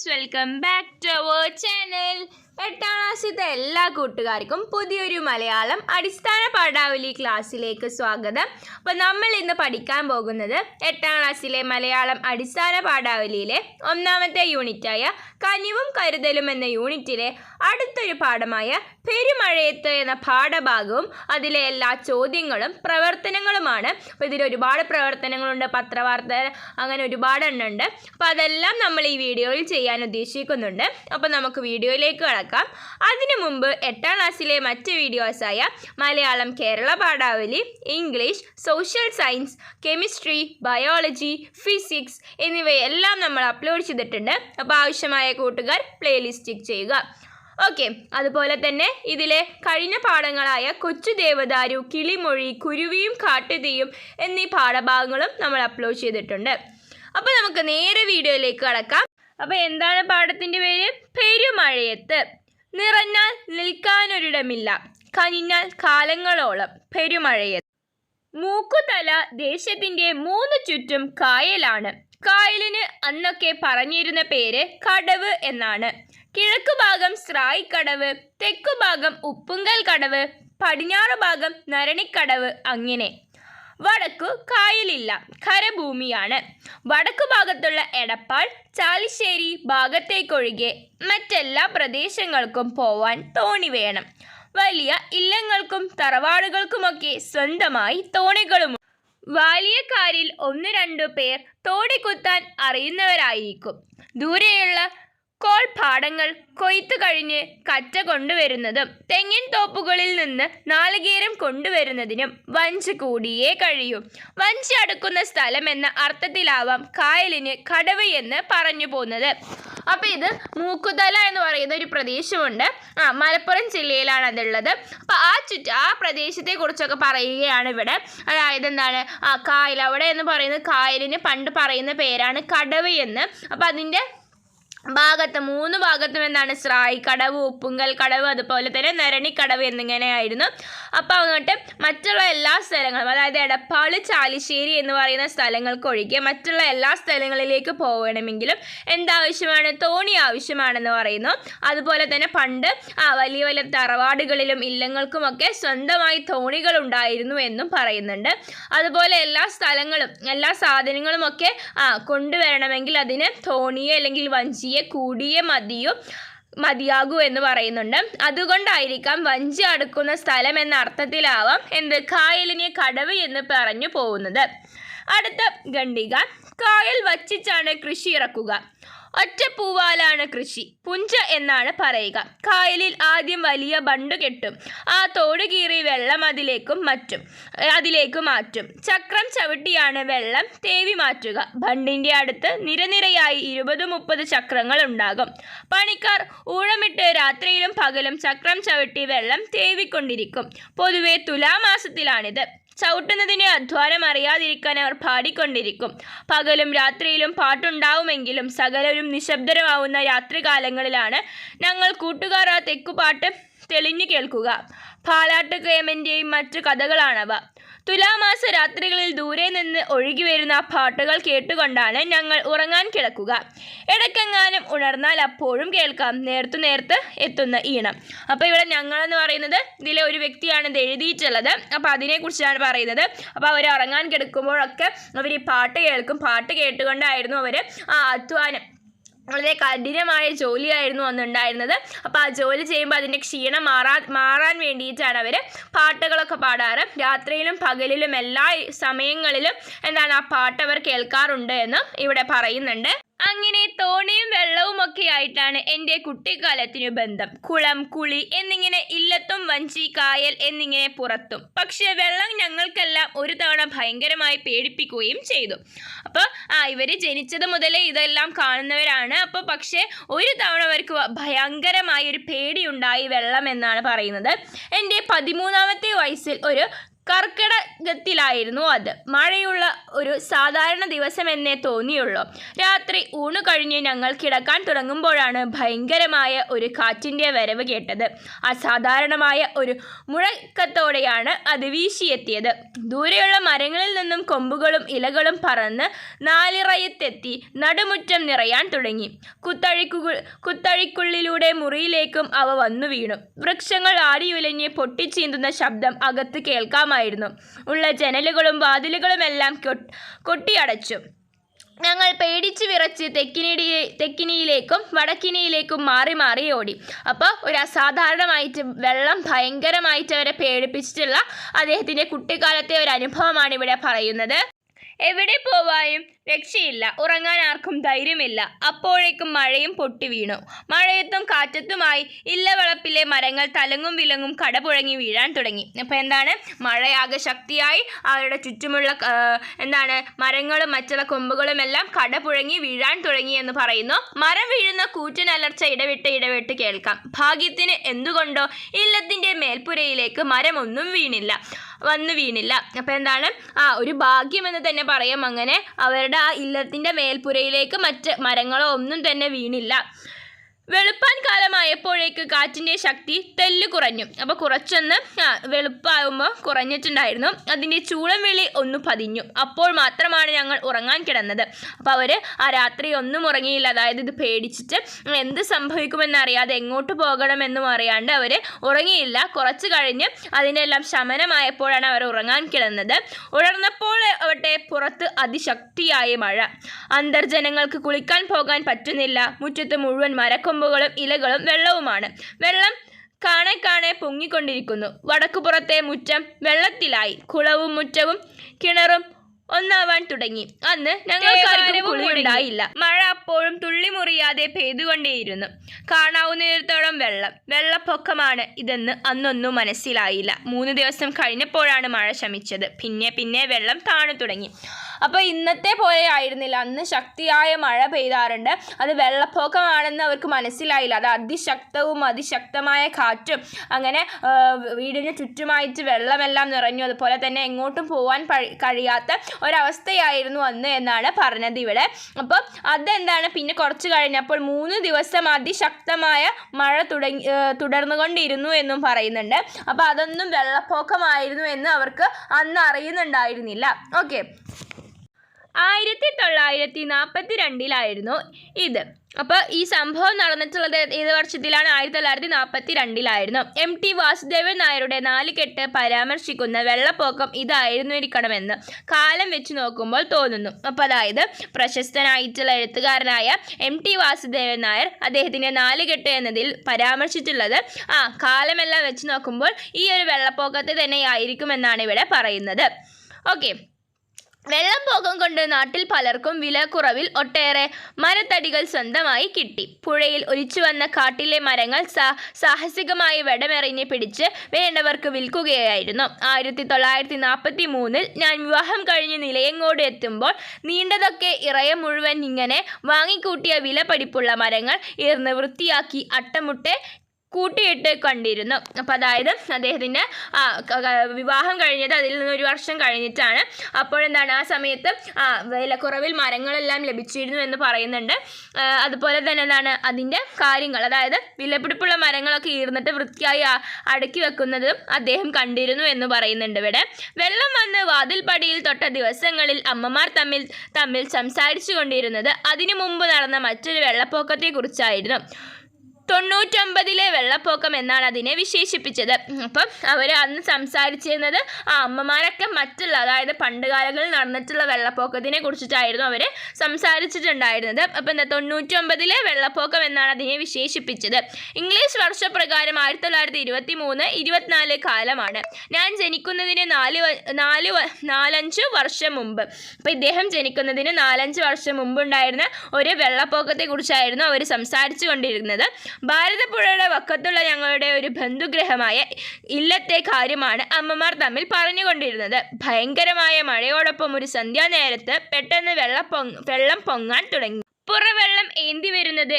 Friends welcome back to our channel എട്ടാം ക്ലാസ്സിലത്തെ എല്ലാ കൂട്ടുകാർക്കും പുതിയൊരു മലയാളം അടിസ്ഥാന പാഠാവലി ക്ലാസ്സിലേക്ക് സ്വാഗതം. അപ്പോൾ നമ്മൾ ഇന്ന് പഠിക്കാൻ പോകുന്നത് എട്ടാം ക്ലാസ്സിലെ മലയാളം അടിസ്ഥാന പാഠാവലിയിലെ ഒന്നാമത്തെ യൂണിറ്റായ കനിവും കരുതലും എന്ന യൂണിറ്റിലെ അടുത്തൊരു പാഠമായ പെരുമഴയത്ത് എന്ന പാഠഭാഗവും അതിലെ എല്ലാ ചോദ്യങ്ങളും പ്രവർത്തനങ്ങളുമാണ്. അപ്പോൾ ഇതിൽ ഒരുപാട് പ്രവർത്തനങ്ങളുണ്ട് പത്രവാർത്ത അങ്ങനെ ഒരുപാട് എണ്ണുണ്ട്. അപ്പോൾ അതെല്ലാം നമ്മൾ ഈ വീഡിയോയിൽ ചെയ്യാൻ ഉദ്ദേശിക്കുന്നുണ്ട്. അപ്പോൾ നമുക്ക് വീഡിയോയിലേക്ക് കടക്കാം. അതിനു മുമ്പ് എട്ടാം ക്ലാസ്സിലെ മറ്റ് വീഡിയോസായ Malayalam Kerala Padavali English social science chemistry biology physics എന്നിവയെല്ലാം നമ്മൾ അപ്ലോഡ് ചെയ്തിട്ടുണ്ട്. അപ്പോൾ ആവശ്യമായ കൂട്ടുകാർ പ്ലേലിസ്റ്റ് ചെയ്യുക. ഓക്കെ അതുപോലെ തന്നെ ഇതിലെ കഴിഞ്ഞ പാഠങ്ങളായ കൊച്ചു ദേവദാരു കിളിമൊഴി കുരുവിയും കാട്ടുതീയും എന്നീ പാഠഭാഗങ്ങളും നമ്മൾ അപ്ലോഡ് ചെയ്തിട്ടുണ്ട്. അപ്പോൾ നമുക്ക് നേരെ വീഡിയോയിലേക്ക് കടക്കാം. അപ്പോൾ എന്താണ് പാഠത്തിന്റെ പേര്? പെരുമഴയത്ത്. നിറഞ്ഞാൽ നിൽക്കാനൊരിടമില്ല കനിഞ്ഞാൽ കാലങ്ങളോളം പെരുമഴയത്ത്. മൂക്കുതല ദേശത്തിന്റെ മൂന്ന് ചുറ്റും കായലാണ്. കായലിന് അന്നൊക്കെ പറഞ്ഞിരുന്ന പേര് കടവ് എന്നാണ്. കിഴക്കു ഭാഗം തെക്കുഭാഗം ഉപ്പുങ്കൽ കടവ് പടിഞ്ഞാറ് ഭാഗം നരണിക്കടവ് അങ്ങനെ. വടക്കു കായലില്ല കരഭൂമിയാണ് വടക്കു ഭാഗത്തുള്ള എടപ്പാൾ ചാലിശ്ശേരി ഭാഗത്തേക്കൊഴികെ മറ്റെല്ലാ പ്രദേശങ്ങൾക്കും പോവാൻ തോണി വേണം. വലിയ ഇല്ലങ്ങൾക്കും തറവാടുകൾക്കുമൊക്കെ സ്വന്തമായി തോണികളും വാലിയക്കാരിൽ ഒന്ന് രണ്ടു പേർ തോണി കുത്താൻ അറിയുന്നവരായിരിക്കും. ദൂരെയുള്ള കോൾ പാടങ്ങൾ കൊയ്ത്തു കഴിഞ്ഞ് കറ്റ കൊണ്ടുവരുന്നതും തെങ്ങിൻ തോപ്പുകളിൽ നിന്ന് നാളികേരം കൊണ്ടുവരുന്നതിനും വഞ്ച് കൂടിയേ കഴിയൂ. വഞ്ചി അടുക്കുന്ന സ്ഥലം എന്ന അർത്ഥത്തിലാവാം കായലിന് കടവ് എന്ന് പറഞ്ഞു പോകുന്നത്. അപ്പോൾ ഇത് മൂക്കുതല എന്ന് പറയുന്ന ഒരു പ്രദേശമുണ്ട്. ആ മലപ്പുറം ജില്ലയിലാണ് അതുള്ളത്. അപ്പോൾ ആ ചുറ്റ ആ പ്രദേശത്തെ കുറിച്ചൊക്കെ പറയുകയാണ് ഇവിടെ. അതായത് എന്താണ്? ആ കായൽ. അവിടെ എന്ന് പറയുന്നത് കായലിന് പണ്ട് പറയുന്ന പേരാണ് കടവ് എന്ന്. അപ്പോൾ അതിന്റെ ഭാഗത്ത് മൂന്ന് ഭാഗത്തും എന്താണ്? സ്രായി കടവ് ഉപ്പുങ്കൽ കടവ് അതുപോലെ തന്നെ നരണിക്കടവ് എന്നിങ്ങനെയായിരുന്നു. അപ്പോൾ അങ്ങോട്ട് മറ്റുള്ള എല്ലാ സ്ഥലങ്ങളും അതായത് എടപ്പാൾ ചാലിശ്ശേരി എന്ന് പറയുന്ന സ്ഥലങ്ങൾക്കൊഴികെ മറ്റുള്ള എല്ലാ സ്ഥലങ്ങളിലേക്ക് പോകണമെങ്കിലും എന്താവശ്യമാണ്? തോണി ആവശ്യമാണെന്ന് പറയുന്നു. അതുപോലെ തന്നെ പണ്ട് ആ വലിയ വലിയ തറവാടുകളിലും ഇല്ലങ്ങൾക്കുമൊക്കെ സ്വന്തമായി തോണികൾ ഉണ്ടായിരുന്നു എന്നും പറയുന്നുണ്ട്. അതുപോലെ എല്ലാ സ്ഥലങ്ങളും എല്ലാ സാധനങ്ങളുമൊക്കെ ആ കൊണ്ടുവരണമെങ്കിൽ അതിന് തോണിയോ അല്ലെങ്കിൽ വഞ്ചിയെ കൂടിയേ മതിയോ മതിയാകൂ എന്ന് പറയുന്നുണ്ട്. അതുകൊണ്ടായിരിക്കാം വഞ്ചി അടുക്കുന്ന സ്ഥലം എന്ന അർത്ഥത്തിലാവാം എന്ത് കായലിനെ കടവ് എന്ന് പറഞ്ഞു പോകുന്നത്. അടുത്ത ഖണ്ഡിക കായൽ വച്ചിച്ചാണ് കൃഷി ഇറക്കുക. ഒറ്റപ്പൂവാലാണ് കൃഷി. പുഞ്ച എന്നാണ് പറയുക. കായലിൽ ആദ്യം വലിയ ബണ്ട് കെട്ടും. ആ തോട് കീറി വെള്ളം അതിലേക്കും മറ്റും അതിലേക്ക് മാറ്റും. ചക്രം ചവിട്ടിയാണ് വെള്ളം തേവി മാറ്റുക. ബണ്ടിന്റെ അടുത്ത് നിരനിരയായി ഇരുപത് മുപ്പത് ചക്രങ്ങൾ ഉണ്ടാകും. പണിക്കാർ ഊഴമിട്ട് രാത്രിയിലും പകലും ചക്രം ചവിട്ടി വെള്ളം തേവിക്കൊണ്ടിരിക്കും. പൊതുവെ തുലാമാസത്തിലാണിത്. ചവിട്ടുന്നതിന് അധ്വാനം അറിയാതിരിക്കാൻ അവർ പാടിക്കൊണ്ടിരിക്കും. പകലും രാത്രിയിലും പാട്ടുണ്ടാവുമെങ്കിലും സകലരും നിശബ്ദരമാവുന്ന രാത്രികാലങ്ങളിലാണ് ഞങ്ങൾ കൂട്ടുകാർ ആ തെക്കുപാട്ട് തെളിഞ്ഞു കേൾക്കുക. പാലാട്ട് കേമന്റെയും മറ്റു കഥകളാണവ. തുലാമാസ രാത്രികളിൽ ദൂരെ നിന്ന് ഒഴുകി വരുന്ന പാട്ടുകൾ കേട്ടുകൊണ്ടാണ് ഞങ്ങൾ ഉറങ്ങാൻ കിടക്കുക. ഇടയ്ക്കെങ്ങാനും ഉണർന്നാൽ അപ്പോഴും കേൾക്കാം. നേർത്തു നേർത്ത് എത്തുന്ന ഈണം. അപ്പോൾ ഇവിടെ ഞങ്ങളെന്ന് പറയുന്നത് ഇതിലെ ഒരു വ്യക്തിയാണ് ഇത് എഴുതിയിട്ടുള്ളത്. അപ്പോൾ അതിനെക്കുറിച്ചാണ് പറയുന്നത്. അപ്പോൾ അവർ ഉറങ്ങാൻ കിടക്കുമ്പോഴൊക്കെ അവർ ഈ പാട്ട് കേൾക്കും. പാട്ട് കേട്ടുകൊണ്ടായിരുന്നു അവർ ആ അധ്വാനം. വളരെ കഠിനമായ ജോലിയായിരുന്നു അന്നുണ്ടായിരുന്നത്. അപ്പോൾ ആ ജോലി ചെയ്യുമ്പോൾ അതിന്റെ ക്ഷീണം മാറാൻ മാറാൻ വേണ്ടിയിട്ടാണ് അവർ പാട്ടുകളൊക്കെ പാടാറ്. രാത്രിയിലും പകലിലും എല്ലാ സമയങ്ങളിലും എന്താണ് ആ പാട്ട് അവർ കേൾക്കാറുണ്ട് എന്ന് ഇവിടെ പറയുന്നുണ്ട്. അങ്ങനെ തോണിയും വെള്ളവും ഒക്കെ ആയിട്ടാണ് എന്റെ കുട്ടിക്കാലത്തിനു ബന്ധം. കുളം കുളി എന്നിങ്ങനെ ഇല്ലത്തും വഞ്ചി കായൽ എന്നിങ്ങനെ പുറത്തും. പക്ഷേ വെള്ളം ഞങ്ങൾക്കെല്ലാം ഒരു തവണ ഭയങ്കരമായി പേടിപ്പിക്കുകയും ചെയ്തു. അപ്പോൾ ആ ഇവർ ജനിച്ചത് മുതലേ ഇതെല്ലാം കാണുന്നവരാണ്. അപ്പോൾ പക്ഷേ ഒരു തവണ അവർക്ക് ഭയങ്കരമായ ഒരു പേടിയുണ്ടായി വെള്ളം എന്നാണ് പറയുന്നത്. എന്റെ പതിമൂന്നാമത്തെ വയസ്സിൽ ഒരു കർക്കിടകത്തിലായിരുന്നു അത്. മഴയുള്ള ഒരു സാധാരണ ദിവസം എന്നേ തോന്നിയുള്ളൂ. രാത്രി ഊണ് കഴിഞ്ഞ് ഞങ്ങൾ കിടക്കാൻ തുടങ്ങുമ്പോഴാണ് ഭയങ്കരമായ ഒരു കാറ്റിന്റെ വരവ് കേട്ടത്. അസാധാരണമായ ഒരു മുഴക്കത്തോടെയാണ് അത് വീശിയെത്തിയത്. ദൂരെയുള്ള മരങ്ങളിൽ നിന്നും കൊമ്പുകളും ഇലകളും പറന്ന് നാലിറയത്തെത്തി നടുമുറ്റം നിറയാൻ തുടങ്ങി. കുത്തഴിക്കു കുത്തഴിക്കുള്ളിലൂടെ മുറിയിലേക്കും അവ വന്നു വീണു. വൃക്ഷങ്ങൾ ആടിയുലഞ്ഞ് പൊട്ടിച്ചീന്തുന്ന ശബ്ദം അകത്ത് കേൾക്കാമായിരുന്നു ഉള്ള ജനലുകളും വാതിലുകളുമെല്ലാം കൊട്ടിയടച്ചു. ഞങ്ങൾ പേടിച്ച് വിറച്ച് തെക്കിനിടി തെക്കിനിയിലേക്കും വടക്കിനിയിലേക്കും മാറി മാറി ഓടി. അപ്പോൾ ഒരു അസാധാരണമായിട്ട് വെള്ളം ഭയങ്കരമായിട്ട് അവരെ പേടിപ്പിച്ചിട്ടുള്ള അദ്ദേഹത്തിന്റെ കുട്ടിക്കാലത്തെ ഒരു അനുഭവമാണ് ഇവിടെ പറയുന്നത്. എവിടെ പോവാനും രക്ഷയില്ല. ഉറങ്ങാൻ ആർക്കും ധൈര്യമില്ല. അപ്പോഴേക്കും മഴയും പൊട്ടി വീണു. മഴയത്തും കാറ്റത്തുമായി ഇല്ലവളപ്പിലെ മരങ്ങൾ തലങ്ങും വിലങ്ങും കടപുഴങ്ങി വീഴാൻ തുടങ്ങി. അപ്പോൾ എന്താണ്? മഴയാകെ ശക്തിയായി അവരുടെ ചുറ്റുമുള്ള എന്താണ്? മരങ്ങളും മറ്റുള്ള കൊമ്പുകളും എല്ലാം കടപുഴങ്ങി വീഴാൻ തുടങ്ങി എന്ന് പറയുന്നു. മരം വീഴുന്ന കൂറ്റനലർച്ച ഇടവിട്ട് ഇടവിട്ട് കേൾക്കാം. ഭാഗ്യത്തിന് എന്തുകൊണ്ടോ ഇല്ലത്തിന്റെ മേൽപ്പുരയിലേക്ക് മരമൊന്നും വീണില്ല. വന്നു വീണില്ല. അപ്പോൾ എന്താണ്? ആ ഒരു ഭാഗ്യമെന്ന് തന്നെ പറയാം. അങ്ങനെ അവരുടെ ആ ഇല്ലത്തിന്റെ മേൽപ്പുരയിലേക്ക് മറ്റ് മരങ്ങളോ ഒന്നും തന്നെ വീണില്ല. വെളുപ്പാൻ കാലമായപ്പോഴേക്ക് കാറ്റിന്റെ ശക്തി തെല്ല് കുറഞ്ഞു. അപ്പോൾ കുറച്ചൊന്ന് വെളുപ്പാകുമ്പോൾ കുറഞ്ഞിട്ടുണ്ടായിരുന്നു. അതിന്റെ ചൂളം വിളി ഒന്ന് പതിഞ്ഞു. അപ്പോൾ മാത്രമാണ് ഞങ്ങൾ ഉറങ്ങാൻ കിടന്നത്. അപ്പോൾ അവർ ആ രാത്രി ഒന്നും ഉറങ്ങിയില്ല. അതായത് ഇത് പേടിച്ചിട്ട് എന്ത് സംഭവിക്കുമെന്ന് അറിയാതെ എങ്ങോട്ട് പോകണമെന്നും അറിയാണ്ട് അവർ ഉറങ്ങിയില്ല. കുറച്ച് കഴിഞ്ഞ് അതിന്റെ എല്ലാം ശമനമായപ്പോഴാണ് അവർ ഉറങ്ങാൻ കിടന്നത്. ഉണർന്നപ്പോൾ അവട്ടെ പുറത്ത് അതിശക്തിയായ മഴ. അന്തർജനങ്ങൾക്ക് കുളിക്കാൻ പോകാൻ പറ്റുന്നില്ല. മുറ്റത്ത് മുഴുവൻ മരക്കൊമ്പുകളും ഇലകളും വെള്ളവുമാണ്. വെള്ളം കാണെ കാണെ പൊങ്ങിക്കൊണ്ടിരിക്കുന്നു. വടക്കുപുറത്തെ മുറ്റം വെള്ളത്തിലായി. കുളവും മുറ്റവും കിണറും ഒന്നാവാൻ തുടങ്ങി. അന്ന് ഞങ്ങൾക്കാർക്കും കുളിയുണ്ടായില്ല മഴ അപ്പോഴും തുള്ളി മുറിയാതെ പെയ്തുകൊണ്ടേയിരുന്നു. കാണാവുന്നിടത്തോളം വെള്ളം. വെള്ളപ്പൊക്കമാണ് ഇതെന്ന് അന്നൊന്നും മനസ്സിലായില്ല. മൂന്ന് ദിവസം കഴിഞ്ഞപ്പോഴാണ് മഴ ശമിച്ചത്. പിന്നെ പിന്നെ വെള്ളം താണു തുടങ്ങി. അപ്പോൾ ഇന്നത്തെ പോലെ ആയിരുന്നില്ല. അന്ന് ശക്തിയായ മഴ പെയ്താറുണ്ട്. അത് വെള്ളപ്പൊക്കമാണെന്ന് അവർക്ക് മനസ്സിലായില്ല. അത് അതിശക്തവും അതിശക്തമായ കാറ്റും അങ്ങനെ വീടിന് ചുറ്റുമായിട്ട് വെള്ളമെല്ലാം നിറഞ്ഞു. അതുപോലെ തന്നെ എങ്ങോട്ടും പോകാൻ കഴിയാത്ത ഒരവസ്ഥയായിരുന്നു അന്ന് എന്നാണ് പറഞ്ഞത് ഇവിടെ. അപ്പോൾ അതെന്താണ്? പിന്നെ കുറച്ച് കഴിഞ്ഞപ്പോൾ മൂന്ന് ദിവസം അതിശക്തമായ മഴ തുടങ്ങി തുടർന്നുകൊണ്ടിരുന്നു എന്നും പറയുന്നുണ്ട്. അപ്പോൾ അതൊന്നും വെള്ളപ്പൊക്കമായിരുന്നു എന്ന് അവർക്ക് അന്ന് അറിയുന്നുണ്ടായിരുന്നില്ല. ഓക്കെ. ആയിരത്തി തൊള്ളായിരത്തി നാൽപ്പത്തി രണ്ടിലായിരുന്നു ഇത്. അപ്പോൾ ഈ സംഭവം നടന്നിട്ടുള്ളത് ഏത് വർഷത്തിലാണ്? ആയിരത്തി തൊള്ളായിരത്തി നാൽപ്പത്തി രണ്ടിലായിരുന്നു എം ടി വാസുദേവൻ നായരുടെ നാലുകെട്ട് പരാമർശിക്കുന്ന വെള്ളപ്പൊക്കം ഇതായിരുന്നിരിക്കണമെന്ന് കാലം വെച്ച് നോക്കുമ്പോൾ തോന്നുന്നു. അപ്പോൾ അതായത് പ്രശസ്തനായിട്ടുള്ള എഴുത്തുകാരനായ എം ടി വാസുദേവൻ നായർ അദ്ദേഹത്തിന്റെ നാലുകെട്ട് എന്നതിൽ പരാമർശിച്ചിട്ടുള്ളത് ആ കാലമെല്ലാം വെച്ച് നോക്കുമ്പോൾ ഈ ഒരു വെള്ളപ്പൊക്കത്തെ തന്നെ ആയിരിക്കുമെന്നാണ് ഇവിടെ പറയുന്നത്. ഓക്കെ. വെള്ളപ്പൊക്കം കൊണ്ട് നാട്ടിൽ പലർക്കും വിലക്കുറവിൽ ഒട്ടേറെ മരത്തടികൾ സ്വന്തമായി കിട്ടി. പുഴയിൽ ഒലിച്ചു വന്ന കാട്ടിലെ മരങ്ങൾ സാഹസികമായി വെടമെറിഞ്ഞ് പിടിച്ച് വേണ്ടവർക്ക് വിൽക്കുകയായിരുന്നു. ആയിരത്തി തൊള്ളായിരത്തി നാൽപ്പത്തി മൂന്നിൽ ഞാൻ വിവാഹം കഴിഞ്ഞ് നിലയങ്ങോട് എത്തുമ്പോൾ നീണ്ടതൊക്കെ ഇറയ മുഴുവൻ ഇങ്ങനെ വാങ്ങിക്കൂട്ടിയ വില പഠിപ്പുള്ള മരങ്ങൾ ഇർന്ന് വൃത്തിയാക്കി അട്ടമുട്ടെ കൂട്ടിയിട്ട് കണ്ടിരുന്നു. അപ്പോൾ അതായത് അദ്ദേഹത്തിന്റെ വിവാഹം കഴിഞ്ഞത് അതിൽ നിന്ന് ഒരു വർഷം കഴിഞ്ഞിട്ടാണ്. അപ്പോഴെന്താണ് ആ സമയത്ത് വിലക്കുറവിൽ മരങ്ങളെല്ലാം ലഭിച്ചിരുന്നു എന്ന് പറയുന്നുണ്ട്. അതുപോലെ തന്നെ എന്താണ് അതിന്റെ കാര്യങ്ങൾ അതായത് വിലപിടിപ്പുള്ള മരങ്ങളൊക്കെ ഈർന്നിട്ട് വൃത്തിയായി അടുക്കി വെക്കുന്നതും അദ്ദേഹം കണ്ടിരുന്നു എന്ന് പറയുന്നുണ്ട് ഇവിടെ. വെള്ളം വന്ന് വാതിൽപ്പടിയിൽ തൊട്ട ദിവസങ്ങളിൽ അമ്മമാർ തമ്മിൽ തമ്മിൽ സംസാരിച്ചു കൊണ്ടിരുന്നത് അതിനു മുമ്പ് നടന്ന മറ്റൊരു വെള്ളപ്പൊക്കത്തെക്കുറിച്ചായിരുന്നു. തൊണ്ണൂറ്റൊമ്പതിലെ വെള്ളപ്പൊക്കം എന്നാണ് അതിനെ വിശേഷിപ്പിച്ചത്. അപ്പം അവർ അന്ന് സംസാരിച്ചിരുന്നത് ആ അമ്മമാരൊക്കെ മറ്റുള്ള അതായത് പണ്ട് കാലങ്ങളിൽ നടന്നിട്ടുള്ള വെള്ളപ്പൊക്കത്തിനെ കുറിച്ചിട്ടായിരുന്നു അവർ സംസാരിച്ചിട്ടുണ്ടായിരുന്നത്. അപ്പം എന്താ തൊണ്ണൂറ്റൊമ്പതിലെ വെള്ളപ്പൊക്കം എന്നാണ് അതിനെ വിശേഷിപ്പിച്ചത്. ഇംഗ്ലീഷ് വർഷപ്രകാരം ആയിരത്തി തൊള്ളായിരത്തി ഇരുപത്തി മൂന്ന് ഇരുപത്തിനാല് കാലമാണ്. ഞാൻ ജനിക്കുന്നതിന് നാല് നാല് നാലഞ്ച് വർഷം മുമ്പ്. അപ്പം ഇദ്ദേഹം ജനിക്കുന്നതിന് നാലഞ്ച് വർഷം മുമ്പുണ്ടായിരുന്ന ഒരു വെള്ളപ്പൊക്കത്തെ കുറിച്ചായിരുന്നു അവർ സംസാരിച്ചു കൊണ്ടിരുന്നത് ഭാരതപ്പുഴയുടെ വക്കത്തുള്ള ഞങ്ങളുടെ ഒരു ബന്ധുഗ്രഹമായ ഇല്ലത്തെ കാര്യമാണ് അമ്മമാർ തമ്മിൽ പറഞ്ഞുകൊണ്ടിരുന്നത്. ഭയങ്കരമായ മഴയോടൊപ്പം ഒരു സന്ധ്യാനേരത്ത് പെട്ടെന്ന് വെള്ളം വെള്ളം പൊങ്ങാൻ തുടങ്ങി. പുറവെള്ളം ഏന്തി വരുന്നത്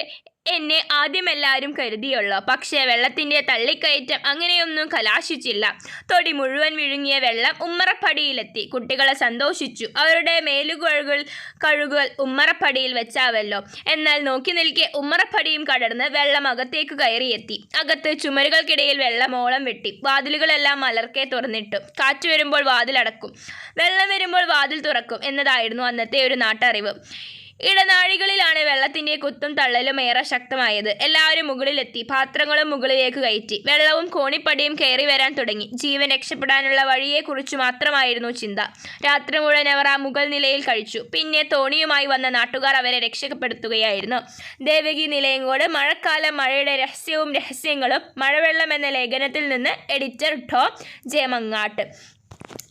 എന്നെ ആദ്യം എല്ലാവരും കരുതിയുള്ളൂ. പക്ഷേ വെള്ളത്തിന്റെ തള്ളിക്കയറ്റം അങ്ങനെയൊന്നും കലാശിച്ചില്ല. തൊടി മുഴുവൻ വിഴുങ്ങിയ വെള്ളം ഉമ്മറപ്പടിയിലെത്തി. കുട്ടികളെ സന്തോഷിച്ചു. അവരുടെ മേലുകഴുകൾ കഴുകുകൾ ഉമ്മറപ്പടിയിൽ വെച്ചാവല്ലോ. എന്നാൽ നോക്കി നിൽക്കെ ഉമ്മറപ്പടിയും കടർന്ന് വെള്ളം അകത്തേക്ക് കയറിയെത്തി. അകത്ത് ചുമരുകൾക്കിടയിൽ വെള്ളമോളം വെട്ടി. വാതിലുകളെല്ലാം മലർക്കെ തുറന്നിട്ടു. കാറ്റ് വരുമ്പോൾ വാതിലടക്കും. വെള്ളം വരുമ്പോൾ വാതിൽ തുറക്കും എന്നതായിരുന്നു അന്നത്തെ ഒരു നാട്ടറിവ്. ഇടനാഴികളിലാണ് വെള്ളത്തിന്റെ കുത്തും തള്ളലും ഏറെ ശക്തമായത്. എല്ലാവരും മുകളിലെത്തി പാത്രങ്ങളും മുകളിലേക്ക് കയറ്റി. വെള്ളവും കോണിപ്പടിയും കയറി വരാൻ തുടങ്ങി. ജീവൻ രക്ഷപ്പെടാനുള്ള വഴിയെക്കുറിച്ച് മാത്രമായിരുന്നു ചിന്ത. രാത്രി മുഴുവൻ അവർ ആ മുകൾ നിലയിൽ കഴിച്ചു. പിന്നെ തോണിയുമായി വന്ന നാട്ടുകാർ അവരെ രക്ഷപ്പെടുത്തുകയായിരുന്നു. ദേവകി നിലയങ്കോട് മഴക്കാലം മഴയുടെ രഹസ്യവും രഹസ്യങ്ങളും മഴവെള്ളം എന്ന ലേഖനത്തിൽ നിന്ന് എഡിറ്റർ ടോ ജയമങ്ങാട്ട്.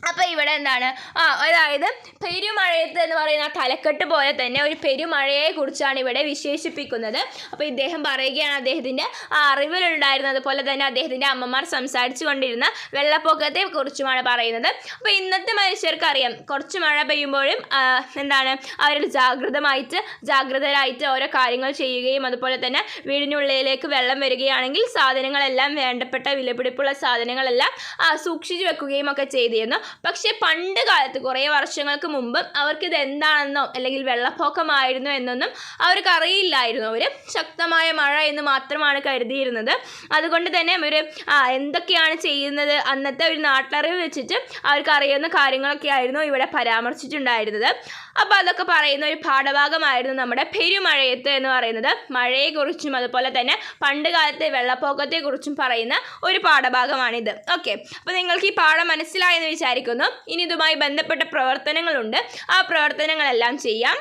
അപ്പോൾ ഇവിടെ എന്താണ്? ആ അതായത് പെരുമഴയത്ത് എന്ന് പറയുന്ന ആ തലക്കെട്ട് പോലെ തന്നെ ഒരു പെരുമഴയെ കുറിച്ചാണ് ഇവിടെ വിശേഷിപ്പിക്കുന്നത്. അപ്പോൾ ഇദ്ദേഹം പറയുകയാണ് അദ്ദേഹത്തിന്റെ ആ അറിവിലുണ്ടായിരുന്നത് പോലെ തന്നെ അദ്ദേഹത്തിന്റെ അമ്മമാർ സംസാരിച്ചു കൊണ്ടിരുന്ന വെള്ളപ്പൊക്കത്തെ കുറിച്ചുമാണ് പറയുന്നത്. അപ്പോൾ ഇന്നത്തെ മനുഷ്യർക്ക് അറിയാം കുറച്ച് മഴ പെയ്യുമ്പോഴും എന്താണ് അവർ ജാഗ്രതമായിട്ട് ജാഗ്രതരായിട്ട് ഓരോ കാര്യങ്ങൾ ചെയ്യുകയും അതുപോലെ തന്നെ വീടിനുള്ളിലേക്ക് വെള്ളം വരികയാണെങ്കിൽ സാധനങ്ങളെല്ലാം വേണ്ടപ്പെട്ട വിലപിടിപ്പുള്ള സാധനങ്ങളെല്ലാം സൂക്ഷിച്ചു വെക്കുകയും ഒക്കെ ചെയ്തിരുന്നു പക്ഷേ പണ്ട് കാലത്ത് കുറേ വർഷങ്ങൾക്ക് മുമ്പ് അവർക്ക് ഇത് എന്താണെന്നോ അല്ലെങ്കിൽ വെള്ളപ്പൊക്കമായിരുന്നു എന്നൊന്നും അവർക്ക് അറിയില്ലായിരുന്നു. അവർ ശക്തമായ മഴ എന്ന് മാത്രമാണ് കരുതിയിരുന്നത്. അതുകൊണ്ട് തന്നെ അവർ എന്തൊക്കെയാണ് ചെയ്യുന്നത് അന്നത്തെ ഒരു നാട്ടറിവ് വെച്ചിട്ട് അവർക്ക് അറിയുന്ന കാര്യങ്ങളൊക്കെ ആയിരുന്നു ഇവിടെ പരാമർശിച്ചിട്ടുണ്ടായിരുന്നത്. അപ്പോൾ അതൊക്കെ പറയുന്ന ഒരു പാഠഭാഗമായിരുന്നു നമ്മുടെ പെരുമഴയത്ത് എന്ന് പറയുന്നത്. മഴയെക്കുറിച്ചും അതുപോലെ തന്നെ പണ്ട് കാലത്തെ വെള്ളപ്പൊക്കത്തെക്കുറിച്ചും പറയുന്ന ഒരു പാഠഭാഗമാണിത്. ഓക്കെ. അപ്പോൾ നിങ്ങൾക്ക് ഈ പാഠം മനസ്സിലായെന്ന് വിചാരിക്കുന്നു. ഇനി ഇതുമായി ബന്ധപ്പെട്ട പ്രവർത്തനങ്ങളുണ്ട്. ആ പ്രവർത്തനങ്ങളെല്ലാം ചെയ്യാം.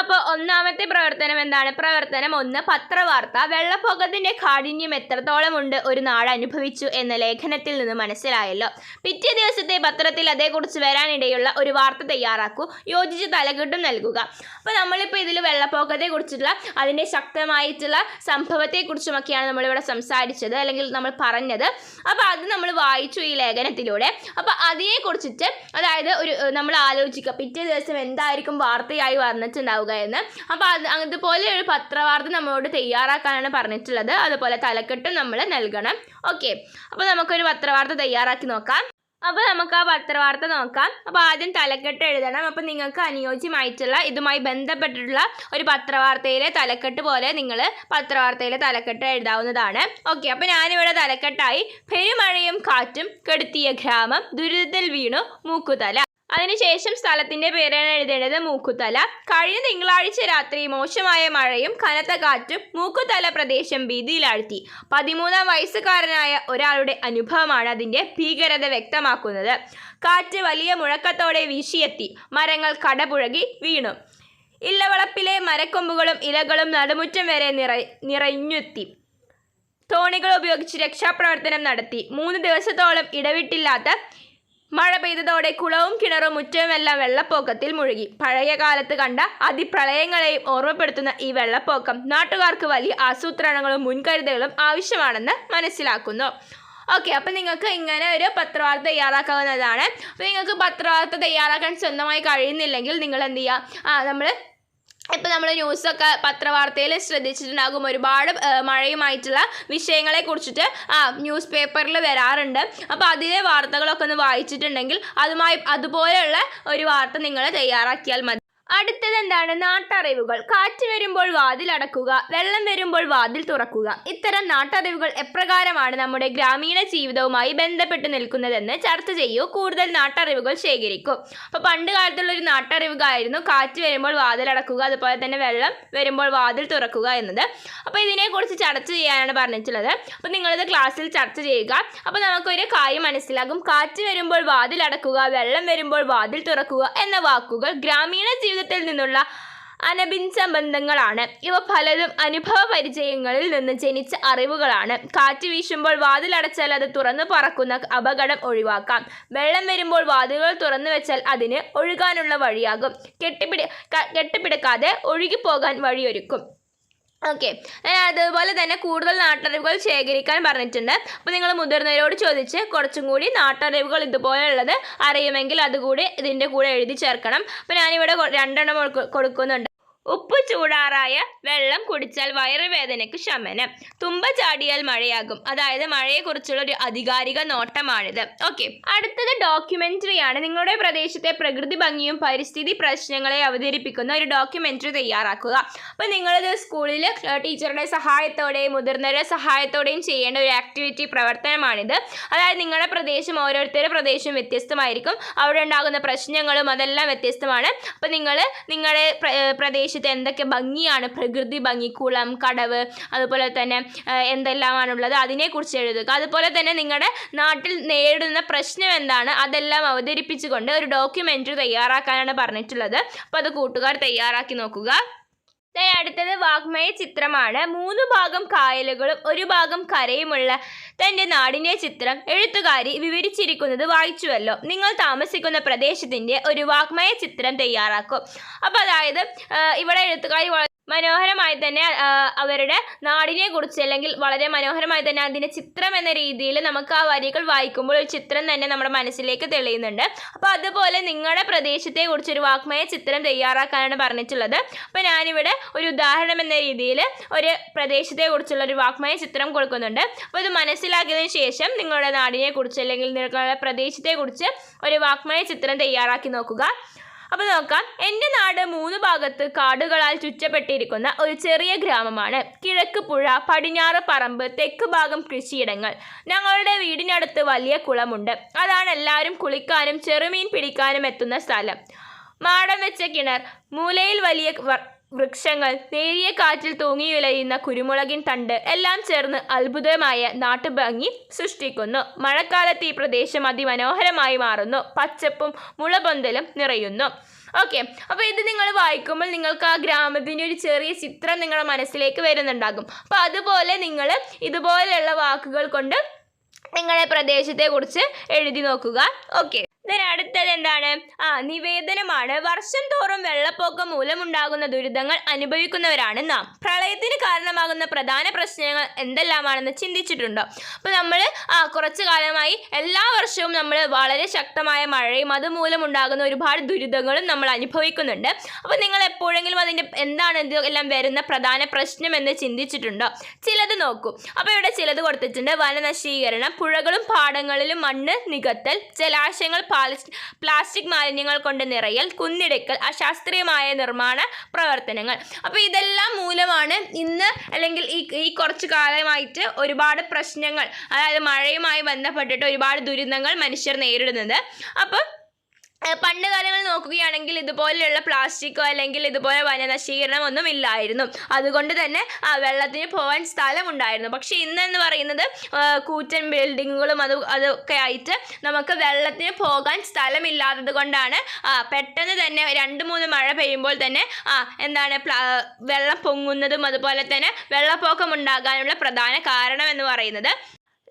അപ്പോൾ ഒന്നാമത്തെ പ്രവർത്തനം എന്താണ്? പ്രവർത്തനം ഒന്ന് പത്രവാർത്ത. വെള്ളപ്പൊക്കത്തിന്റെ കാഠിന്യം എത്രത്തോളം ഉണ്ട്? ഒരു നാട് അനുഭവിച്ചു എന്ന ലേഖനത്തിൽ നിന്ന് മനസ്സിലായല്ലോ. പിറ്റേ ദിവസത്തെ പത്രത്തിൽ അതേക്കുറിച്ച് വരാനിടയുള്ള ഒരു വാർത്ത തയ്യാറാക്കൂ. യോജിച്ച് തലകെട്ടും നൽകുക. അപ്പോൾ നമ്മളിപ്പോൾ ഇതിൽ വെള്ളപ്പൊക്കത്തെ കുറിച്ചിട്ടുള്ള അതിന്റെ ശക്തമായിട്ടുള്ള സംഭവത്തെക്കുറിച്ചുമൊക്കെയാണ് നമ്മളിവിടെ സംസാരിച്ചത് അല്ലെങ്കിൽ നമ്മൾ പറഞ്ഞത്. അപ്പോൾ അത് നമ്മൾ വായിച്ചു ഈ ലേഖനത്തിലൂടെ. അപ്പോൾ അതിനെക്കുറിച്ചിട്ട് അതായത് ഒരു നമ്മൾ ആലോചിക്കുക. പിറ്റേ ദിവസം എന്തായിരിക്കും വാർത്തയായി വന്നിട്ടുണ്ടാവുക? എന്ന് അപ്പോൾ അത് അതുപോലെ ഒരു പത്രവാർത്ത നമ്മളോട് തയ്യാറാക്കാനാണ് പറഞ്ഞിട്ടുള്ളത്. അതുപോലെ തലക്കെട്ടും നമ്മൾ നൽകണം. ഓക്കെ അപ്പോൾ നമുക്കൊരു പത്രവാർത്ത തയ്യാറാക്കി നോക്കാം. അപ്പോൾ നമുക്ക് ആ പത്രവാർത്ത നോക്കാം. അപ്പോൾ ആദ്യം തലക്കെട്ട് എഴുതണം. അപ്പോൾ നിങ്ങൾക്ക് അനുയോജ്യമായിട്ടുള്ള ഇതുമായി ബന്ധപ്പെട്ടിട്ടുള്ള ഒരു പത്രവാർത്തയിലെ തലക്കെട്ട് പോലെ നിങ്ങൾ പത്രവാർത്തയിലെ തലക്കെട്ട് എഴുതാവുന്നതാണ്. ഓക്കെ അപ്പോൾ ഞാനിവിടെ തലക്കെട്ടായി. പെരുമഴയും കാറ്റും കെടുത്തിയ ഗ്രാമം ദുരിതത്തിൽ വീണു മൂക്കുതല. അതിനുശേഷം സ്ഥലത്തിന്റെ പേരാണ് എഴുതേണ്ടത് മൂക്കുതല. കഴിഞ്ഞ തിങ്കളാഴ്ച രാത്രി മോശമായ മഴയും കനത്ത കാറ്റും മൂക്കുതല പ്രദേശം ഭീതിയിലാഴ്ത്തി. പതിമൂന്നാം വയസ്സുകാരനായ ഒരാളുടെ അനുഭവമാണ് അതിന്റെ ഭീകരത വ്യക്തമാക്കുന്നത്. കാറ്റ് വലിയ മുഴക്കത്തോടെ വീശിയെത്തി. മരങ്ങൾ കടപുഴകി വീണു. ഇല്ലവളപ്പിലെ മരക്കൊമ്പുകളും ഇലകളും നടുമുറ്റം വരെ നിറ നിറഞ്ഞെത്തി. തോണികൾ ഉപയോഗിച്ച് രക്ഷാപ്രവർത്തനം നടത്തി. മൂന്ന് ദിവസത്തോളം ഇടവിട്ടില്ലാത്ത മഴ പെയ്തതോടെ കുളവും കിണറും മുറ്റവുമെല്ലാം വെള്ളപ്പൊക്കത്തിൽ മുഴുകി. പഴയ കാലത്ത് കണ്ട അതിപ്രളയങ്ങളെയും ഓർമ്മപ്പെടുത്തുന്ന ഈ വെള്ളപ്പൊക്കം നാട്ടുകാർക്ക് വലിയ ആസൂത്രണങ്ങളും മുൻകരുതലുകളും ആവശ്യമാണെന്ന് മനസ്സിലാക്കുന്നു. ഓക്കെ അപ്പം നിങ്ങൾക്ക് ഇങ്ങനെ ഒരു പത്രവാർത്ത തയ്യാറാക്കാവുന്നതാണ്. അപ്പോൾ നിങ്ങൾക്ക് പത്രവാർത്ത തയ്യാറാക്കാൻ സ്വന്തമായി കഴിയുന്നില്ലെങ്കിൽ നിങ്ങൾ എന്ത് ചെയ്യുക? ആ നമ്മൾ ഇപ്പം നമ്മൾ ന്യൂസൊക്കെ പത്രവാർത്തയിൽ ശ്രദ്ധിച്ചിട്ടുണ്ടാകും. ഒരുപാട് മഴയുമായിട്ടുള്ള വിഷയങ്ങളെ കുറിച്ചിട്ട് ആ ന്യൂസ് പേപ്പറിൽ വരാറുണ്ട്. അപ്പോൾ അതിലെ വാർത്തകളൊക്കെ ഒന്ന് വായിച്ചിട്ടുണ്ടെങ്കിൽ അതുമായി അതുപോലെയുള്ള ഒരു വാർത്ത നിങ്ങൾ തയ്യാറാക്കിയാൽ മതി. അടുത്തത് എന്താണ്? നാട്ടറിവുകൾ. കാറ്റ് വരുമ്പോൾ വാതിൽ അടക്കുക വെള്ളം വരുമ്പോൾ വാതിൽ തുറക്കുക. ഇത്തരം നാട്ടറിവുകൾ എപ്രകാരമാണ് നമ്മുടെ ഗ്രാമീണ ജീവിതവുമായി ബന്ധപ്പെട്ട് നിൽക്കുന്നതെന്ന് ചർച്ച ചെയ്യൂ. കൂടുതൽ നാട്ടറിവുകൾ ശേഖരിക്കും. അപ്പോൾ പണ്ട് കാലത്തുള്ള ഒരു നാട്ടറിവുകായിരുന്നു കാറ്റ് വരുമ്പോൾ വാതിൽ അടക്കുക അതുപോലെ തന്നെ വെള്ളം വരുമ്പോൾ വാതിൽ തുറക്കുക എന്നത്. അപ്പോൾ ഇതിനെക്കുറിച്ച് ചർച്ച ചെയ്യാനാണ് പറഞ്ഞിട്ടുള്ളത്. അപ്പോൾ നിങ്ങളിത് ക്ലാസ്സിൽ ചർച്ച ചെയ്യുക. അപ്പോൾ നമുക്കൊരു കാര്യം മനസ്സിലാകും. കാറ്റ് വരുമ്പോൾ വാതിൽ അടക്കുക വെള്ളം വരുമ്പോൾ വാതിൽ തുറക്കുക എന്ന വാക്കുകൾ ഗ്രാമീണ ജീവിതത്തിൽ നിന്നുള്ള അനബിഞ്ച ബന്ധങ്ങളാണ്. ഇവ പലതും അനുഭവ പരിചയങ്ങളിൽ നിന്ന് ജനിച്ച അറിവുകളാണ്. കാറ്റ് വീശുമ്പോൾ വാതിലടച്ചാൽ അത് തുറന്നു പറക്കുന്ന അപകടം ഒഴിവാക്കാം. വെള്ളം വരുമ്പോൾ വാതിലുകൾ തുറന്നു വെച്ചാൽ അതിന് ഒഴുകാനുള്ള വഴിയാകും. കെട്ടിപ്പിടി കെട്ടിപ്പിടിക്കാതെ ഒഴുകിപ്പോകാൻ വഴിയൊരുക്കും. ഓക്കെ ഞാൻ അതുപോലെ തന്നെ കൂടുതൽ നാട്ടറിവുകൾ ശേഖരിക്കാൻ പറഞ്ഞിട്ടുണ്ട്. അപ്പോൾ നിങ്ങൾ മുതിർന്നവരോട് ചോദിച്ച് കുറച്ചും കൂടി നാട്ടറിവുകൾ ഇതുപോലെയുള്ളത് അറിയുമെങ്കിൽ അതുകൂടി ഇതിന്റെ കൂടെ എഴുതി ചേർക്കണം. അപ്പോൾ ഞാനിവിടെ രണ്ടെണ്ണം കൊടുക്ക- കൊടുക്കുന്നുണ്ട്. ഉപ്പ് ചൂടാറായ വെള്ളം കുടിച്ചാൽ വയറുവേദനയ്ക്ക് ശമനം. തുമ്പ ചാടിയാൽ മഴയാകും. അതായത് മഴയെക്കുറിച്ചുള്ള ഒരു അധികാരിക നോട്ടമാണിത്. ഓക്കെ. അടുത്തത് ഡോക്യുമെന്ററി ആണ്. നിങ്ങളുടെ പ്രദേശത്തെ പ്രകൃതി ഭംഗിയും പരിസ്ഥിതി പ്രശ്നങ്ങളെ അവതരിപ്പിക്കുന്ന ഒരു ഡോക്യുമെന്ററി തയ്യാറാക്കുക. അപ്പോൾ നിങ്ങളിത് സ്കൂളിൽ ടീച്ചറുടെ സഹായത്തോടെയും മുതിർന്നവരുടെ സഹായത്തോടെയും ചെയ്യേണ്ട ഒരു ആക്ടിവിറ്റി പ്രവർത്തനമാണിത്. അതായത് നിങ്ങളുടെ പ്രദേശം ഓരോരുത്തരുടെ പ്രദേശം വ്യത്യസ്തമായിരിക്കും. അവിടെ ഉണ്ടാകുന്ന പ്രശ്നങ്ങളും അതെല്ലാം വ്യത്യസ്തമാണ്. അപ്പോൾ നിങ്ങൾ നിങ്ങളുടെ പ്ര- ഏർ പ്രദേശത്ത് എന്തൊക്കെ ഭംഗിയാണ് പ്രകൃതി ഭംഗി കുളം കടവ് അതുപോലെ തന്നെ എന്തെല്ലാമാണുള്ളത് അതിനെക്കുറിച്ച് എഴുതുക. അതുപോലെ തന്നെ നിങ്ങളുടെ നാട്ടിൽ നേരിടുന്ന പ്രശ്നം എന്താണ്? അതെല്ലാം അവതരിപ്പിച്ചുകൊണ്ട് ഒരു ഡോക്യുമെന്ററി തയ്യാറാക്കാനാണ് പറഞ്ഞിട്ടുള്ളത്. അപ്പോൾ അത് കൂട്ടുകാർ തയ്യാറാക്കി നോക്കുക. അടുത്തത് വാഗ്മയ ചിത്രമാണ്. മൂന്ന് ഭാഗം കായലുകളും ഒരു ഭാഗം കരയുമുള്ള തന്റെ നാടിന്റെ ചിത്രം എഴുത്തുകാരി വിവരിച്ചിരിക്കുന്നത് വായിച്ചുവല്ലോ. നിങ്ങൾ താമസിക്കുന്ന പ്രദേശത്തിന്റെ ഒരു വാഗ്മയ ചിത്രം തയ്യാറാക്കും. അപ്പോൾ അതായത് ഇവിടെ എഴുത്തുകാരി മനോഹരമായി തന്നെ അവരുടെ നാടിനെ കുറിച്ച് അല്ലെങ്കിൽ വളരെ മനോഹരമായി തന്നെ അതിന്റെ ചിത്രം എന്ന രീതിയിൽ നമുക്ക് ആ വരികൾ വായിക്കുമ്പോൾ ഒരു ചിത്രം തന്നെ നമ്മുടെ മനസ്സിലേക്ക് തെളിയുന്നുണ്ട്. അപ്പോൾ അതുപോലെ നിങ്ങളുടെ പ്രദേശത്തെ കുറിച്ച് ഒരു വാക്മയ ചിത്രം തയ്യാറാക്കാനാണ് പറഞ്ഞിട്ടുള്ളത്. അപ്പോൾ ഞാനിവിടെ ഒരു ഉദാഹരണം എന്ന രീതിയിൽ ഒരു പ്രദേശത്തെ കുറിച്ചുള്ള ഒരു വാക്മയ ചിത്രം കൊടുക്കുന്നുണ്ട്. അപ്പോൾ ഇത് മനസ്സിലാക്കിയതിന് ശേഷം നിങ്ങളുടെ നാടിനെ കുറിച്ച് അല്ലെങ്കിൽ നിങ്ങളുടെ പ്രദേശത്തെ കുറിച്ച് ഒരു വാക്മയ ചിത്രം തയ്യാറാക്കി നോക്കുക. അപ്പോൾ നോക്കാം. എന്റെ നാട് മൂന്ന് ഭാഗത്ത് കാടുകളാൽ ചുറ്റപ്പെട്ടിരിക്കുന്ന ഒരു ചെറിയ ഗ്രാമമാണ്. കിഴക്ക് പുഴ പടിഞ്ഞാറ് പറമ്പ് തെക്ക് ഭാഗം കൃഷിയിടങ്ങൾ. ഞങ്ങളുടെ വീടിനടുത്ത് വലിയ കുളമുണ്ട്. അതാണ് എല്ലാവരും കുളിക്കാനും ചെറുമീൻ പിടിക്കാനും എത്തുന്ന സ്ഥലം. മാടം വെച്ച കിണർ മൂലയിൽ വലിയ വൃക്ഷങ്ങൾ നേരിയ കാറ്റിൽ തൂങ്ങിയുലയുന്ന കുരുമുളകിൻ തണ്ട് എല്ലാം ചേർന്ന് അത്ഭുതമായ നാട്ടുഭംഗി സൃഷ്ടിക്കുന്നു. മഴക്കാലത്ത് ഈ പ്രദേശം അതിമനോഹരമായി മാറുന്നു. പച്ചപ്പും മുളപൊന്തലും നിറയുന്നു. ഓക്കെ അപ്പോൾ ഇത് നിങ്ങൾ വായിക്കുമ്പോൾ നിങ്ങൾക്ക് ആ ഗ്രാമത്തിന്റെ ഒരു ചെറിയ ചിത്രം നിങ്ങളുടെ മനസ്സിലേക്ക് വരുന്നുണ്ടാകും. അപ്പോൾ അതുപോലെ നിങ്ങൾ ഇതുപോലെയുള്ള വാക്കുകൾ കൊണ്ട് നിങ്ങളുടെ പ്രദേശത്തെക്കുറിച്ച് എഴുതി നോക്കുക. ഓക്കെ ഇതിന് അടുത്തത് എന്താണ്? ആ നിവേദനമാണ്. വർഷം തോറും വെള്ളപ്പൊക്കം മൂലമുണ്ടാകുന്ന ദുരിതങ്ങൾ അനുഭവിക്കുന്നവരാണ് നാം. പ്രളയത്തിന് കാരണമാകുന്ന പ്രധാന പ്രശ്നങ്ങൾ എന്തെല്ലാമാണെന്ന് ചിന്തിച്ചിട്ടുണ്ടോ? അപ്പോൾ നമ്മൾ ആ കുറച്ച് കാലമായി എല്ലാ വർഷവും നമ്മൾ വളരെ ശക്തമായ മഴയും അതുമൂലം ഉണ്ടാകുന്ന ഒരുപാട് ദുരിതങ്ങളും നമ്മൾ അനുഭവിക്കുന്നുണ്ട്. അപ്പോൾ നിങ്ങൾ എപ്പോഴെങ്കിലും അതിന്റെ എന്താണ് ഇതെല്ലാം വരുന്ന പ്രധാന പ്രശ്നം എന്ന് ചിന്തിച്ചിട്ടുണ്ടോ? ചിലത് നോക്കൂ. അപ്പോൾ ഇവിടെ ചിലത് കൊടുത്തിട്ടുണ്ട്. വനനശീകരണം പുഴകളും പാടങ്ങളിലും മണ്ണ് നികത്തൽ ജലാശയങ്ങൾ പ്ലാസ്റ്റിക് മാലിന്യങ്ങൾ കൊണ്ട് നിറയൽ കുന്നിടയ്ക്കൽ അശാസ്ത്രീയമായ നിർമ്മാണ പ്രവർത്തനങ്ങൾ. അപ്പോൾ ഇതെല്ലാം മൂലമാണ് ഇന്ന് അല്ലെങ്കിൽ ഈ ഈ കുറച്ച് കാലമായിട്ട് ഒരുപാട് പ്രശ്നങ്ങൾ അതായത് മഴയുമായി ബന്ധപ്പെട്ടിട്ട് ഒരുപാട് ദുരിതങ്ങൾ മനുഷ്യർ നേരിടുന്നത്. അപ്പം പണ്ട് കാലങ്ങളിൽ നോക്കുകയാണെങ്കിൽ ഇതുപോലെയുള്ള പ്ലാസ്റ്റിക്കോ അല്ലെങ്കിൽ ഇതുപോലെ വനനശീകരണം ഒന്നും ഇല്ലായിരുന്നു അതുകൊണ്ട് തന്നെ വെള്ളത്തിന് പോകാൻ സ്ഥലമുണ്ടായിരുന്നു. പക്ഷേ ഇന്നെന്ന് പറയുന്നത് കൂറ്റൻ ബിൽഡിങ്ങുകളും അത് അതൊക്കെ ആയിട്ട് നമുക്ക് വെള്ളത്തിന് പോകാൻ സ്ഥലമില്ലാത്തത് കൊണ്ടാണ് പെട്ടെന്ന് തന്നെ രണ്ട് മൂന്ന് മഴ പെയ്യുമ്പോൾ തന്നെ എന്താണ് വെള്ളം പൊങ്ങുന്നതും അതുപോലെ തന്നെ വെള്ളപ്പൊക്കം ഉണ്ടാകാനുള്ള പ്രധാന കാരണം എന്ന് പറയുന്നത്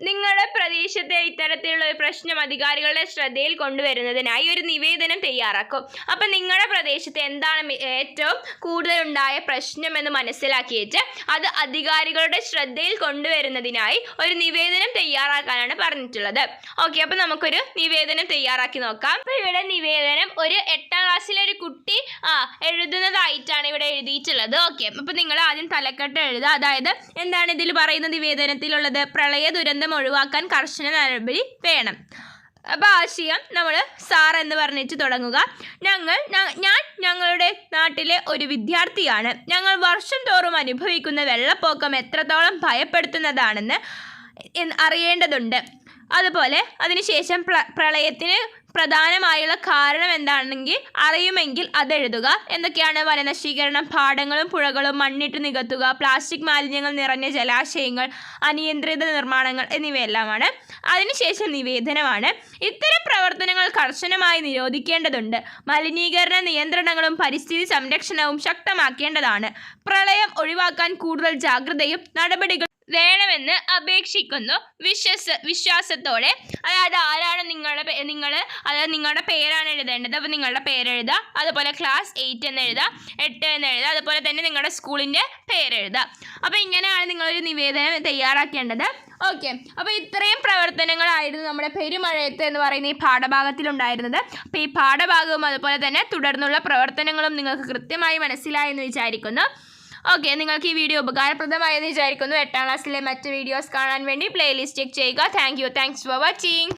നിങ്ങളുടെ പ്രദേശത്തെ ഇത്തരത്തിലുള്ള ഒരു പ്രശ്നം അധികാരികളുടെ ശ്രദ്ധയിൽ കൊണ്ടുവരുന്നതിനായി ഒരു നിവേദനം തയ്യാറാക്കും. അപ്പം നിങ്ങളുടെ പ്രദേശത്ത് എന്താണ് ഏറ്റവും കൂടുതൽ കൂടുതലുണ്ടായ പ്രശ്നം എന്ന് മനസ്സിലാക്കിയിട്ട് അത് അധികാരികളുടെ ശ്രദ്ധയിൽ കൊണ്ടുവരുന്നതിനായി ഒരു നിവേദനം തയ്യാറാക്കാനാണ് പറഞ്ഞിട്ടുള്ളത്. ഓക്കെ അപ്പം നമുക്കൊരു നിവേദനം തയ്യാറാക്കി നോക്കാം. അപ്പോൾ ഇവിടെ നിവേദനം ഒരു എട്ടാം ക്ലാസ്സിലെ ഒരു കുട്ടി ആ എഴുതുന്നതായിട്ടാണ് ഇവിടെ എഴുതിയിട്ടുള്ളത്. ഓക്കെ അപ്പം നിങ്ങൾ ആദ്യം തലക്കെട്ട് എഴുതുക. അതായത് എന്താണ് ഇതിൽ പറയുന്ന നിവേദനത്തിലുള്ളത്? പ്രളയ ദുരന്തം ഒഴിവാക്കാൻ കർശന നടപടി വേണം. അപ്പോൾ ആശയം നമ്മൾ സാർ എന്ന് പറഞ്ഞിട്ട് തുടങ്ങുക. ഞങ്ങൾ ഞാൻ ഞങ്ങളുടെ നാട്ടിലെ ഒരു വിദ്യാർത്ഥിയാണ്. ഞങ്ങൾ വർഷം തോറും അനുഭവിക്കുന്ന വെള്ളപ്പൊക്കം എത്രത്തോളം ഭയപ്പെടുത്തുന്നതാണെന്ന് അറിയേണ്ടതുണ്ട്. അതുപോലെ അതിനുശേഷം പ്ര പ്രളയത്തിന് പ്രധാനമായുള്ള കാരണം എന്താണെങ്കിൽ അറിയുമെങ്കിൽ അതെഴുതുക എന്തൊക്കെയാണ് വനനശീകരണം? പാടങ്ങളും പുഴകളും മണ്ണിട്ട് നികത്തുക പ്ലാസ്റ്റിക് മാലിന്യങ്ങൾ നിറഞ്ഞ ജലാശയങ്ങൾ അനിയന്ത്രിത നിർമ്മാണങ്ങൾ എന്നിവയെല്ലാമാണ്. അതിനുശേഷം നിവേദനമാണ്. ഇത്തരം പ്രവർത്തനങ്ങൾ കർശനമായി നിരോധിക്കേണ്ടതുണ്ട്. മലിനീകരണ നിയന്ത്രണങ്ങളും പരിസ്ഥിതി സംരക്ഷണവും ശക്തമാക്കേണ്ടതാണ്. പ്രളയം ഒഴിവാക്കാൻ കൂടുതൽ ജാഗ്രതയും നടപടികൾ വേണമെന്ന് അപേക്ഷിക്കുന്നു. വിശ്വസ വിശ്വാസത്തോടെ. അതായത് ആരാണ് നിങ്ങളുടെ നിങ്ങൾ അതായത് നിങ്ങളുടെ പേരാണ് എഴുതേണ്ടത്. അപ്പോൾ നിങ്ങളുടെ പേര് എഴുതുക അതുപോലെ ക്ലാസ് എയ്റ്റ് എന്ന് എഴുതുക. എട്ട് എന്ന് എഴുതുക. അതുപോലെ തന്നെ നിങ്ങളുടെ സ്കൂളിന്റെ പേര് എഴുതുക അപ്പോൾ ഇങ്ങനെയാണ് നിങ്ങളൊരു നിവേദനം തയ്യാറാക്കേണ്ടത്. ഓക്കെ അപ്പോൾ ഇത്രയും പ്രവർത്തനങ്ങളായിരുന്നു നമ്മുടെ പെരുമഴയത്ത് എന്ന് പറയുന്ന ഈ പാഠഭാഗത്തിലുണ്ടായിരുന്നത് അപ്പോൾ ഈ പാഠഭാഗവും അതുപോലെ തന്നെ തുടർന്നുള്ള പ്രവർത്തനങ്ങളും നിങ്ങൾക്ക് കൃത്യമായി മനസ്സിലായെന്ന് വിചാരിക്കുന്നു. ഓക്കെ നിങ്ങൾക്ക് ഈ വീഡിയോ ഉപകാരപ്രദമായെന്ന് വിചാരിക്കുന്നു. എട്ടാം ക്ലാസ്സിലെ മറ്റ് വീഡിയോസ് കാണാൻ വേണ്ടി പ്ലേലിസ്റ്റ് ചെക്ക് ചെയ്യുക. Thank you thanks for watching